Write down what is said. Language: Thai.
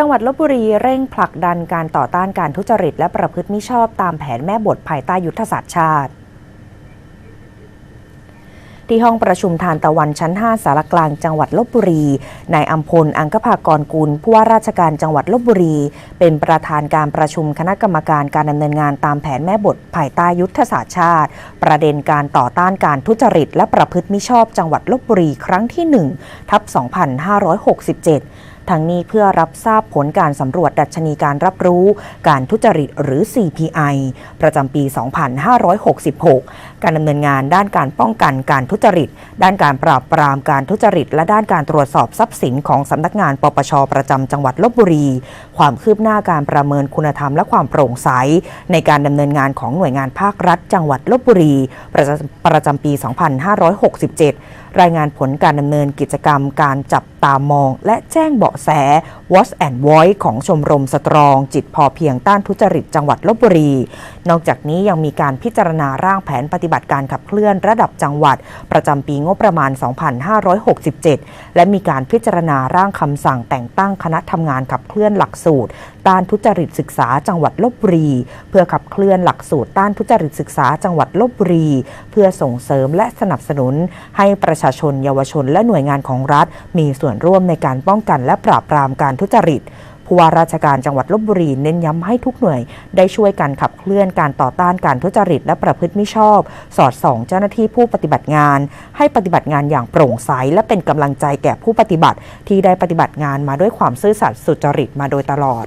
จังหวัดลบบุรีเร่งผลักดันการต่อต้านการทุจริตและประพฤติมิชอบตามแผนแม่บทภายใต้ยุทธศาสตร์ชาติ ที่ห้องประชุมทานตะวันชั้น 5 สารกลางจังหวัดลบบุรี นายอัมพล อังคภากรกุลผู้ว่าราชการจังหวัดลบบุรี เป็นประธานการประชุมคณะกรรมการการดำเนินงานตามแผนแม่บทภายใต้ยุทธศาสตร์ชาติ ประเด็นการต่อต้านการทุจริตและประพฤติมิชอบจังหวัดลบบุรีครั้งที่1ทับ2567 ทั้งนี้เพื่อรับทราบผลการสำรวจดัชนีการรับรู้ การทุจริตหรือ CPI ประจำปี 2566 การดำเนินงานด้านการป้องกันการทุจริต ด้านการปราบปรามการทุจริต และด้านการตรวจสอบทรัพย์สินของสำนักงานปปชประจำจังหวัดลบบุรี ความคืบหน้าการประเมินคุณธรรมและความโปร่งใส ในการดำเนินงานของหน่วยงานภาครัฐ จังหวัดลบบุรี ประจำประจำปี2567 รายงานผลการดำเนินกิจกรรมการจับตามอง และแจ้งเบาะแส Watch and Voice ของชมรมสตรอง จิตพอเพียงต้านทุจริตจังหวัดลบบุรี นอกจากนี้ยังมีการพิจารณาร่างแผนปฏิบัติการขับเคลื่อนระดับจังหวัด ประจำปีงบประมาณ 2567 และมีการพิจารณาร่างคำสั่งแต่งตั้งคณะทำงานขับเคลื่อนหลักสูตร ต้านทุจริตศึกษาจังหวัดลบบุรี เพื่อขับเคลื่อนหลักสูตรต้านทุจริตศึกษาจังหวัดลบบุรี เพื่อส่งเสริมและสนับสนุน ให้ประชาชนเยาวชนและหน่วยงานของรัฐ มีส่วนร่วมในการป้องกันและปราบปรามการทุจริตผู้ว่าราชการจังหวัดลบบุรีเน้นย้ำให้ทุกหน่วย ได้ช่วยกันขับเคลื่อนการต่อต้านการทุจริตและประพฤติมิชอบ สอดส่องเจ้าหน้าที่ผู้ปฏิบัติงาน ให้ปฏิบัติงานอย่างโปร่งใส และเป็นกำลังใจแก่ผู้ปฏิบัติ ที่ได้ปฏิบัติงานมาด้วยความซื่อสัตย์สุจริตมาโดยตลอด